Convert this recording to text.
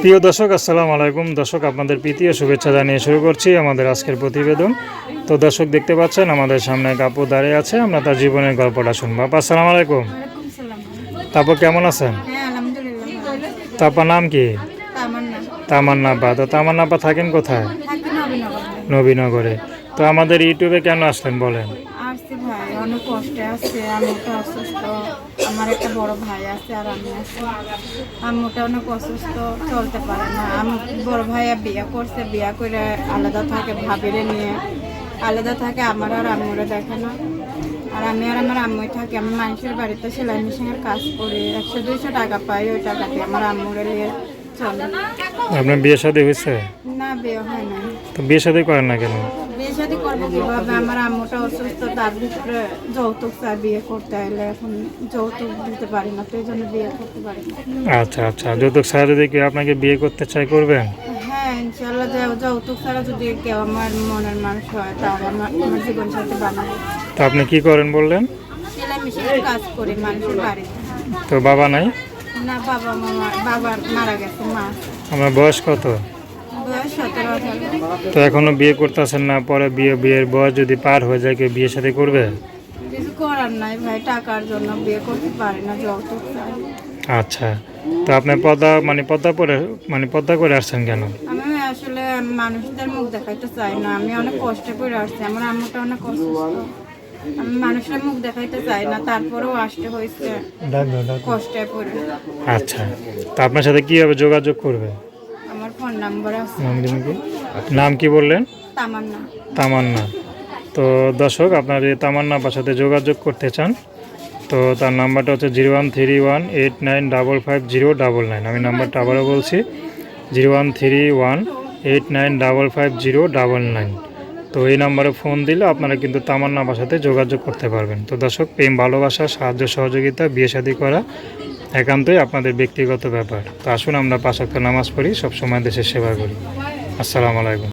প্রিয় দর্শক আসসালামু আলাইকুম। দর্শক আপনাদের প্রীতি ও শুভেচ্ছা জানিয়ে শুরু করছি আমাদের আজকের প্রতিবেদন। তো দর্শক দেখতে পাচ্ছেন আমাদের সামনে এক আপু দাঁড়িয়ে আছে। আমরা তার জীবনের গল্পটা শুনব। আপা আসসালামু আলাইকুম। তারপর কেমন আছেন। তারপর নাম কি? তামান্না। তামান্না তো তামান্না আপা থাকেন কোথায়? নবীনগরে। তো আমাদের ইউটিউবে কেন আসলেন বলেন? আসছি ভাই, অনেক কষ্টে আছে। আম্মুটা অসুস্থ। আমার একটা বড় ভাই আছে আর আমি আছি। আম্মুটা অনেক অসুস্থ, চলতে পারে না। আমি, বড় ভাইয়া বিয়ে করছে, বিয়ে করে আলাদা থাকে ভাবিরে নিয়ে। আলাদা থাকে, আমার আর আম্মুরে দেখে না। আর আমি আর আমার আম্মুই থাকি। আমি মানুষের বাড়িতে সেলাই মেশিনের কাজ করি। একশো দুইশো টাকা পাই ওই টাকা আমার আম্মুরে নিয়ে। আপনার বিয়ে শাদী হয়েছে? না বিয়ে হয় না তো বিয়ে শাদী করেন না কেন? বিয়ে শাদী করব কীভাবে? আমার আম্মুটা অসুস্থ তার ভিতরে যৌতুক চাই বিয়ে করতে হলে এখন যৌতুক দিতে পারি না তো এই জন্য বিয়ে করতে পারি না। আচ্ছা আচ্ছা। যৌতুক ছাড়া যদি কেউ আপনাকে বিয়ে করতে চাই করবেন? হ্যাঁ ইনশাল্লাহ যে যৌতুক ছাড়া যদি কেউ আমার মনের মানুষ হয় তাহলে আমার আমার জীবন সাথে বানাবো। তো আপনি কি করেন বললেন? সেলাই মেশিনের কাজ করি মানুষের বাড়িতে। তো বাবা নাই? না বাবা মামা বাবার মারা গেছে মা। আমার বয়স কত? বয়স সতেরো তো এখনও বিয়ে করতেছেন না পরে বিয়ে বিয়ের বয়স যদি পার হয়ে যায় কেউ বিয়ে সাথে করবে? কিছু করার নাই ভাই টাকার জন্য বিয়ে করতে পারি না যৌতুক চাই আচ্ছা তো আপনি পদ্মা মানে পদ্মা করে মানে পদ্মা করে আসছেন কেন? আমি আসলে মানুষদের মুখ দেখাইতে চাই না আমি অনেক কষ্টে করে আসছি আমার আম্মুটা অনেক আমি মানুষের মুখ দেখাইতে চাই না তারপরেও আসতে হয়েছে কষ্টে পড়ে। আচ্ছা তো আপনার সাথে কীভাবে যোগাযোগ করবে? আমার ফোন নাম্বার আছে। নাম কি? বললেন? তামান্না। তামান্না। তো দর্শক আপনার এই তামান্না সাথে যোগাযোগ করতে চান তো তার নাম্বারটা হচ্ছে zero one three one eight nine double five zero double nine. আমি নাম্বারটা আবারও বলছি zero one three one eight nine double five zero double nine. তো এই নাম্বারে ফোন দিলে আপনারা কিন্তু তামান্না বাসাতে যোগাযোগ করতে পারবেন। তো দর্শক, প্রেম, ভালোবাসা, সাহায্য, সহযোগিতা, বিয়ে শাদী করা একান্তই আপনাদের ব্যক্তিগত ব্যাপার। তো আসুন আমরা পাঁচ নামাজ পড়ি, সবসময় দেশের সেবা করি। আসসালামু আলাইকুম।